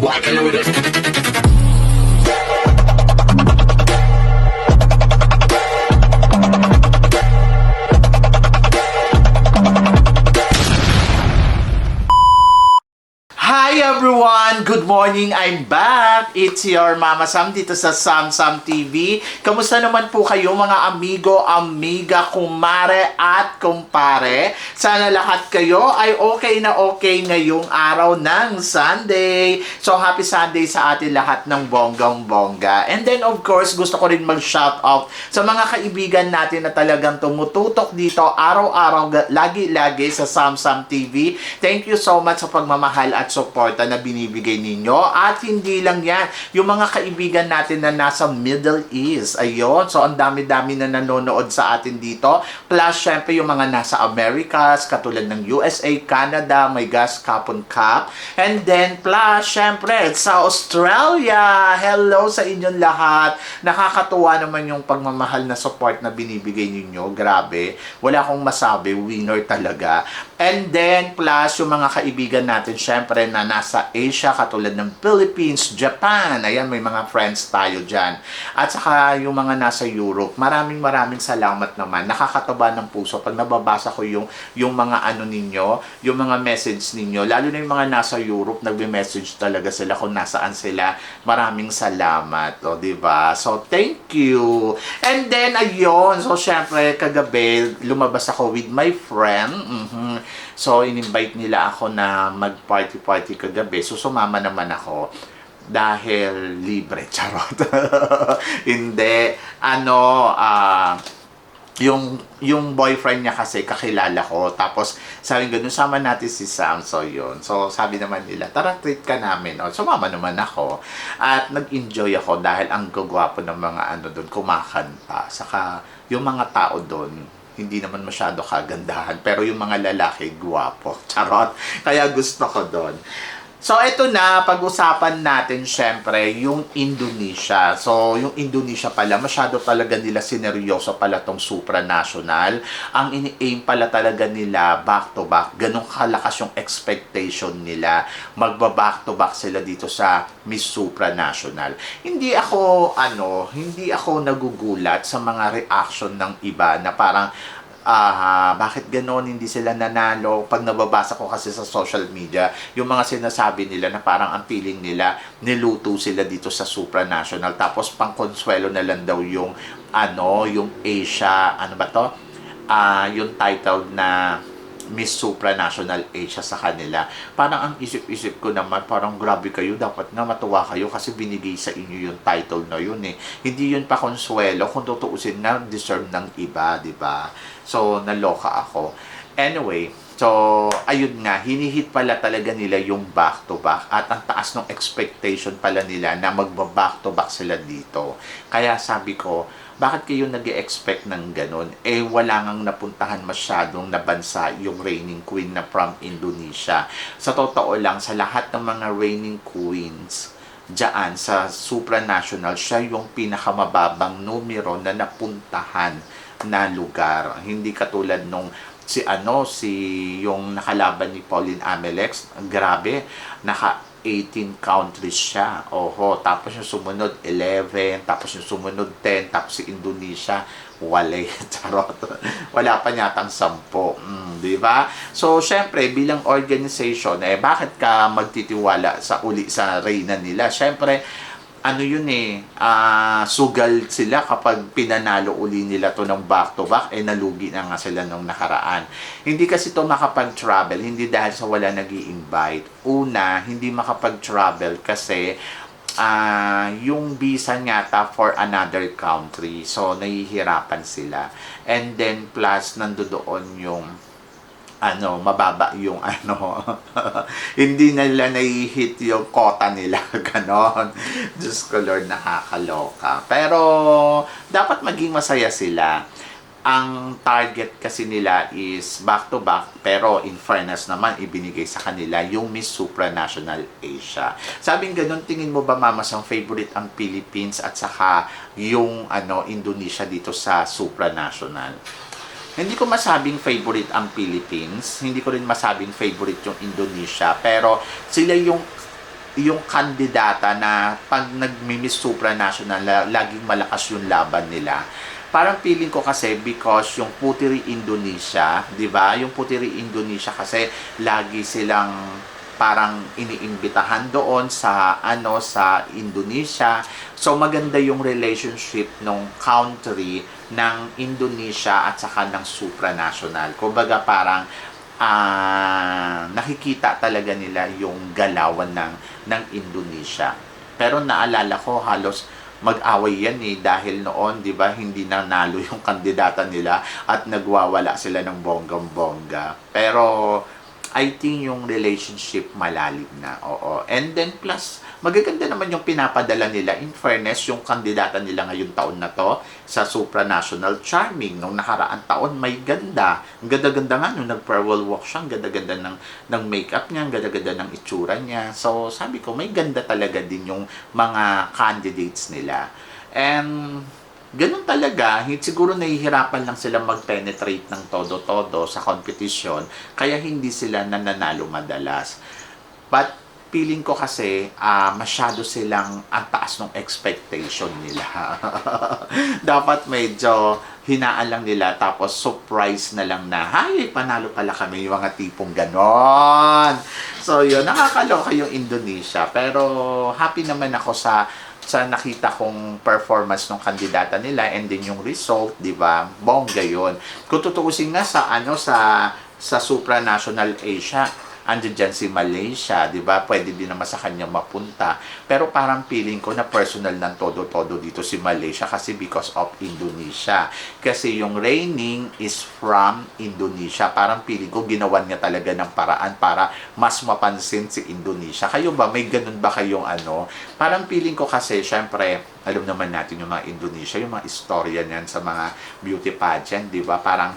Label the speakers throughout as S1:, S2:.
S1: walking with it.
S2: Hi everyone! Good morning! I'm back! It's your Mama Sam dito sa Sam Sam TV. Kamusta naman po kayo mga amigo, amiga, kumare at kumpare? Sana lahat kayo ay okay na okay ngayong araw ng Sunday. So happy Sunday sa atin lahat ng bonggang bongga. And then of course, gusto ko rin mag-shout out sa mga kaibigan natin na talagang tumututok dito araw-araw, lagi-lagi sa Sam Sam TV. Thank you so much sa pagmamahal at suporta na binibigay ninyo. At hindi lang yan, yung mga kaibigan natin na nasa Middle East. Ayun, so ang dami-dami na nanonood sa atin dito. Plus, syempre, yung mga nasa Americas, katulad ng USA, Canada, may gas Kapon Cup. And then, plus, syempre, sa Australia. Hello sa inyong lahat. Nakakatuwa naman yung pagmamahal na support na binibigay ninyo. Grabe. Wala akong masabi. Winner talaga. And then, plus, yung mga kaibigan natin, syempre, na nasa Asia, katulad ng Philippines, Japan. Ayan, may mga friends tayo dyan. At saka, yung mga nasa Europe. Maraming maraming salamat naman. Nakakataba ng puso pag nababasa ko yung, yung mga ano ninyo, yung mga message ninyo. Lalo na yung mga nasa Europe, nagbe-message talaga sila kung nasaan sila. Maraming salamat. O, di ba? So, thank you. And then, ayun. So, syempre, kagabi, lumabas ako with my friend. Mhm. So, in-invite nila ako na mag-party-party kagabi. So, sumama naman ako dahil libre. Charot. Hindi. Ano, ah, yung yung boyfriend niya kasi kakilala ko tapos sabi ganun sama natin si Sam so yun so sabi naman nila tara treat ka namin o sumama naman ako at nag-enjoy ako dahil ang gagwapo ng mga ano doon kumakanta saka yung mga tao doon hindi naman masyado kagandahan. Pero yung mga lalaki gwapo. Charot. Kaya gusto ko doon So, ito na, pag-usapan natin syempre yung Indonesia. So, yung Indonesia pala, masyado talaga nila sineryoso pala tong supranational. Ang ini-aim pala talaga nila back to back. Ganong kalakas yung expectation nila. Magba-back to back sila dito sa Miss Supranational. Hindi ako, ano, hindi ako nagugulat sa mga reaction ng iba na parang, ah, bakit ganon hindi sila nanalo? Pag nababasa ko kasi sa social media, yung mga sinasabi nila na parang ang feeling nila, niluto sila dito sa supranational. Tapos pang konsuelo na lang daw yung, ano, yung Asia, ano ba to? Ah, yung title na Miss Supranational Asia sa kanila. Parang ang isip-isip ko naman, parang grabe kayo, dapat na matuwa kayo kasi binigay sa inyo yung title na yun eh. Hindi yun pa konsuelo, kung tutuusin na, deserve ng iba, di ba? So, naloka ako. Anyway, so, ayun nga, hinihit pala talaga nila yung back-to-back at ang taas ng expectation pala nila na magba-back-to-back sila dito. Kaya sabi ko, bakit kayo nag expect ng ganun? Eh, wala ngang napuntahan masyadong na bansa yung reigning queen na from Indonesia. Sa totoo lang, sa lahat ng mga reigning queens, dyan sa supranational, siya yung pinakamababang numero na napuntahan na lugar. Hindi katulad nung si ano, si yung nakalaban ni Pauline Amelex, grabe, naka 18 countries siya. Oho, tapos yung sumunod 11, tapos yung sumunod 10, tapos si Indonesia wala charot. Wala pa yatang 10. Mm, di ba? So, syempre, bilang organization, eh, bakit ka magtitiwala sa uli sa reyna nila? Syempre, ano yun eh, ah, sugal sila kapag pinanalo uli nila to ng back-to-back, eh nalugi na nga sila nung nakaraan. Hindi kasi to makapag-travel, hindi dahil sa wala nag invite Una, hindi makapag-travel kasi ah yung visa yata for another country. So, nahihirapan sila. And then, plus, nandoon yung ano, mababa yung ano, hindi nila nai-hit yung quota nila, ganon. Diyos ko Lord, nakakaloka. Pero, dapat maging masaya sila. Ang target kasi nila is back-to-back, pero in fairness naman, ibinigay sa kanila yung Miss Supranational Asia. Sabing ganun, tingin mo ba, Mama, ang favorite ang Philippines at saka yung ano Indonesia dito sa Supranational? Hindi ko masabing favorite ang Philippines. Hindi ko rin masabing favorite yung Indonesia. Pero sila yung yung kandidata na pag nagmi-miss supranational, la- laging malakas yung laban nila. Parang feeling ko kasi because yung Puteri Indonesia, 'di ba? Yung Puteri Indonesia kasi lagi silang parang iniimbitahan doon sa ano sa Indonesia. So maganda yung relationship ng country ng Indonesia at saka ng supranational. Kumbaga parang ah nakikita talaga nila yung galawan ng ng Indonesia. Pero naalala ko halos mag-away yan eh dahil noon 'di ba hindi nanalo yung kandidata nila at nagwawala sila ng bonggang-bongga. Pero I think yung relationship malalim na. Oo. And then plus, magaganda naman yung pinapadala nila. In fairness, yung kandidata nila ngayong taon na to sa supranational charming. Nung nakaraan taon, may ganda. Ang ganda-ganda nga nung nag-farewell walk siya. Ang ganda-ganda ng, ng makeup niya. Ang ganda-ganda ng itsura niya. So, sabi ko, may ganda talaga din yung mga candidates nila. And ganun talaga, siguro nahihirapan lang sila mag-penetrate ng todo-todo sa competition, kaya hindi sila nananalo madalas. But feeling ko kasi ah, masyado silang ang taas ng expectation nila. Dapat medyo hinaan lang nila tapos surprise na lang na, hay, panalo pala kami yung mga tipong ganon. So yun, nakakaloka yung Indonesia. Pero happy naman ako sa sa nakita kong performance ng kandidata nila and then yung result, 'di ba? Bongga 'yon. Kung tutuusin nga sa ano sa sa supranational Asia, andyan dyan si Malaysia, 'di ba? Pwede din naman sa kanya mapunta. Pero parang feeling ko na personal ng todo-todo dito si Malaysia kasi because of Indonesia. Kasi yung reigning is from Indonesia. Parang feeling ko ginawan niya talaga ng paraan para mas mapansin si Indonesia. Kayo ba, may ganun ba kayong ano? Parang feeling ko kasi, syempre, alam naman natin yung mga Indonesia, yung mga istorya niyan sa mga beauty pageant, di ba? Parang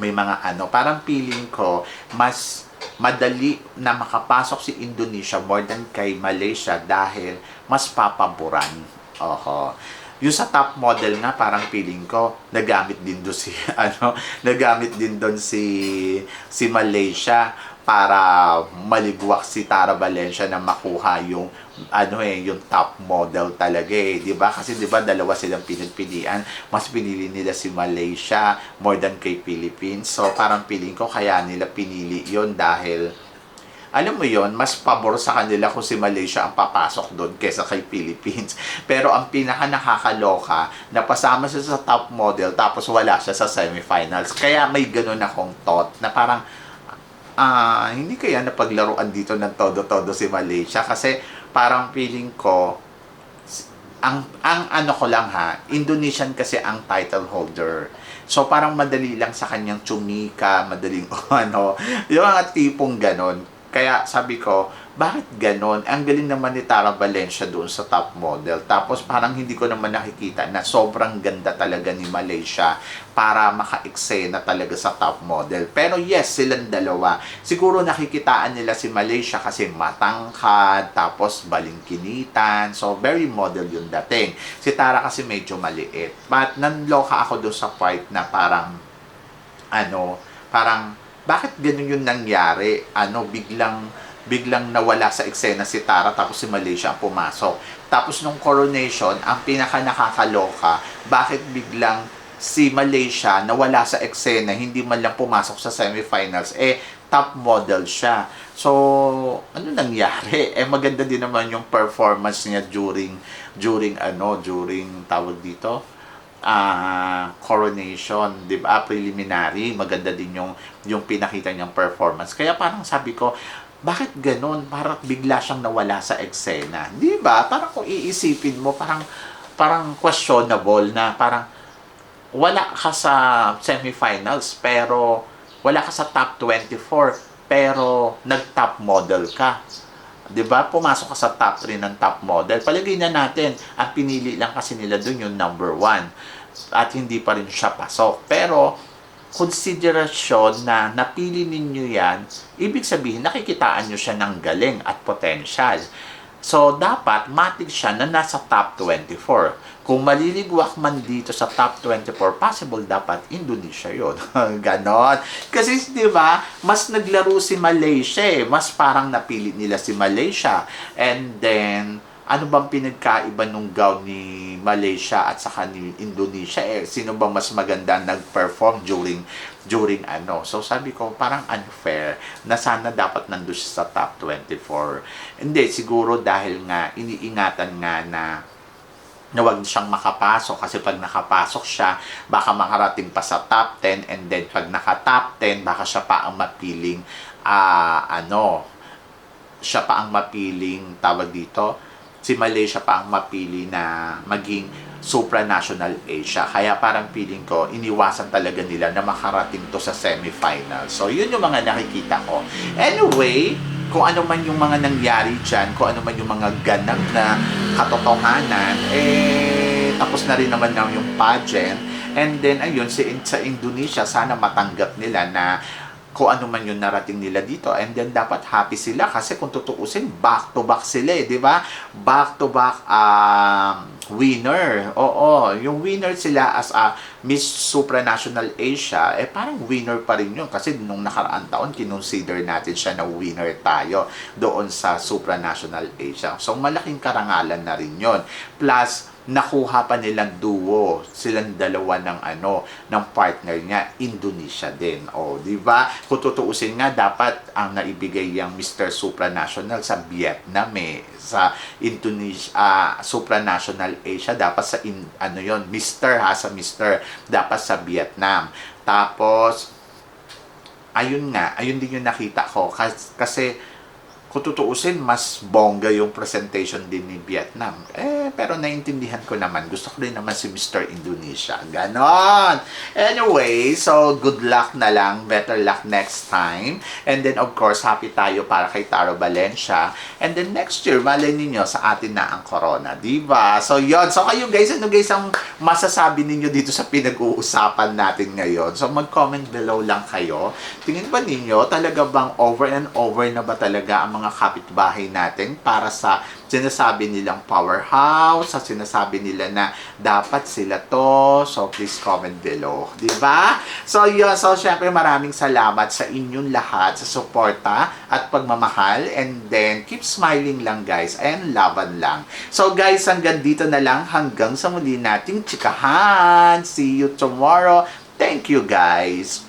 S2: may mga ano, parang feeling ko, mas madali na makapasok si Indonesia more than kay Malaysia dahil mas papaboran. Oho. Yung sa top model nga, parang feeling ko, nagamit din doon si, ano, nagamit din doon si, si Malaysia para maligwak si Tara Valencia na makuha yung ano eh yung top model talaga eh 'di ba kasi 'di ba dalawa silang pinagpilian mas pinili nila si Malaysia more than kay Philippines so parang feeling ko kaya nila pinili yon dahil alam mo yon mas pabor sa kanila kung si Malaysia ang papasok doon kesa kay Philippines. Pero ang pinaka nakakaloka, napasama siya sa top model tapos wala siya sa semifinals. Kaya may ganun akong thought na parang ah hindi kaya napaglaruan dito ng todo-todo si Malaysia kasi parang feeling ko ang ang ano ko lang ha, Indonesian kasi ang title holder. So parang madali lang sa kanyang tsumika, madaling ano, yung mga tipong ganon. Kaya sabi ko, bakit ganon? Ang galing naman ni Tara Valencia doon sa top model. Tapos parang hindi ko naman nakikita na sobrang ganda talaga ni Malaysia para maka-eksena talaga sa top model. Pero yes, silang dalawa. Siguro nakikitaan nila si Malaysia kasi matangkad, tapos balingkinitan. So, very model yung dating. Si Tara kasi medyo maliit. But nanloka ako doon sa part na parang, ano, parang, bakit ganun yung nangyari? Ano, biglang, biglang nawala sa eksena si Tara tapos si Malaysia ang pumasok. Tapos nung coronation, ang pinaka nakakaloka, bakit biglang si Malaysia nawala sa eksena, hindi man lang pumasok sa semifinals, eh top model siya. So, ano nangyari? Eh maganda din naman yung performance niya during during ano, during tawag dito, ah coronation, 'di ba? Preliminary, maganda din yung yung pinakita niyang performance. Kaya parang sabi ko, bakit ganun? Parang bigla siyang nawala sa eksena. 'Di ba? Parang kung iisipin mo, parang parang questionable na parang wala ka sa semifinals pero wala ka sa top 24 pero nag-top model ka. 'Di ba? Pumasok ka sa top 3 ng top model. Palagay na natin, ang pinili lang kasi nila doon yung number 1 at hindi pa rin siya pasok. Pero konsiderasyon na napili ninyo yan, ibig sabihin nakikitaan nyo siya ng galing at potential. So, dapat matig siya na nasa top 24. Kung maliligwak man dito sa top 24, possible dapat Indonesia yon Ganon. Kasi, di ba, mas naglaro si Malaysia eh. Mas parang napili nila si Malaysia. And then, ano bang pinagkaiba nung gown ni Malaysia at saka ni Indonesia? Eh sino bang mas maganda nag-perform during during ano? So sabi ko parang unfair na sana dapat nandoon siya sa top 24 hindi siguro dahil nga iniingatan nga na na wag siyang makapasok kasi pag nakapasok siya baka makarating pa sa top 10 and then pag naka top 10 baka siya pa ang mapiling ah ano siya pa ang mapiling tawag dito si Malaysia pa ang mapili na maging supranational Asia. Kaya parang feeling ko, iniwasan talaga nila na makarating to sa semifinal. So, yun yung mga nakikita ko. Anyway, kung ano man yung mga nangyari dyan, kung ano man yung mga ganap na katotohanan, eh, tapos na rin naman na yung pageant. And then, ayun, si, sa Indonesia, sana matanggap nila na kung ano man yung narating nila dito. And then dapat happy sila kasi kung tutuusin back to back sila eh di ba? Back to back um, winner. Oo yung winner sila as a Miss Supranational Asia eh parang winner pa rin yun kasi nung nakaraan taon kinonsider natin siya na winner tayo doon sa Supranational Asia. So malaking karangalan na rin yun. Plus nakuha pa nilang duo silang dalawa ng ano ng partner niya Indonesia din oh di ba kung tutuusin nga dapat ang naibigay yung Mr. Supranational sa Vietnam eh sa Indonesia ah, Supranational Asia dapat sa in, ano yon Mr. ha sa Mr. dapat sa Vietnam tapos ayun nga ayun din yung nakita ko kasi, kasi kung tutuusin, mas bongga yung presentation din ni Vietnam. Eh, pero naintindihan ko naman. Gusto ko rin naman si Mr. Indonesia. Ganon! Anyway, so good luck na lang. Better luck next time. And then, of course, happy tayo para kay Taro Valencia. And then next year, malay ninyo sa atin na ang corona. Diba? So, yon So, kayo guys, ano guys ang masasabi ninyo dito sa pinag-uusapan natin ngayon? So, mag-comment below lang kayo. Tingin ba ninyo, talaga bang over and over na ba talaga ang mga kapitbahay natin para sa sinasabi nilang powerhouse, sa sinasabi nila na dapat sila to. So, please comment below. Ba? So, yun. So, syempre, maraming salamat sa inyong lahat sa suporta at pagmamahal. And then, keep smiling lang, guys. And laban lang. So, guys, hanggang dito na lang. Hanggang sa muli nating chikahan. See you tomorrow. Thank you, guys.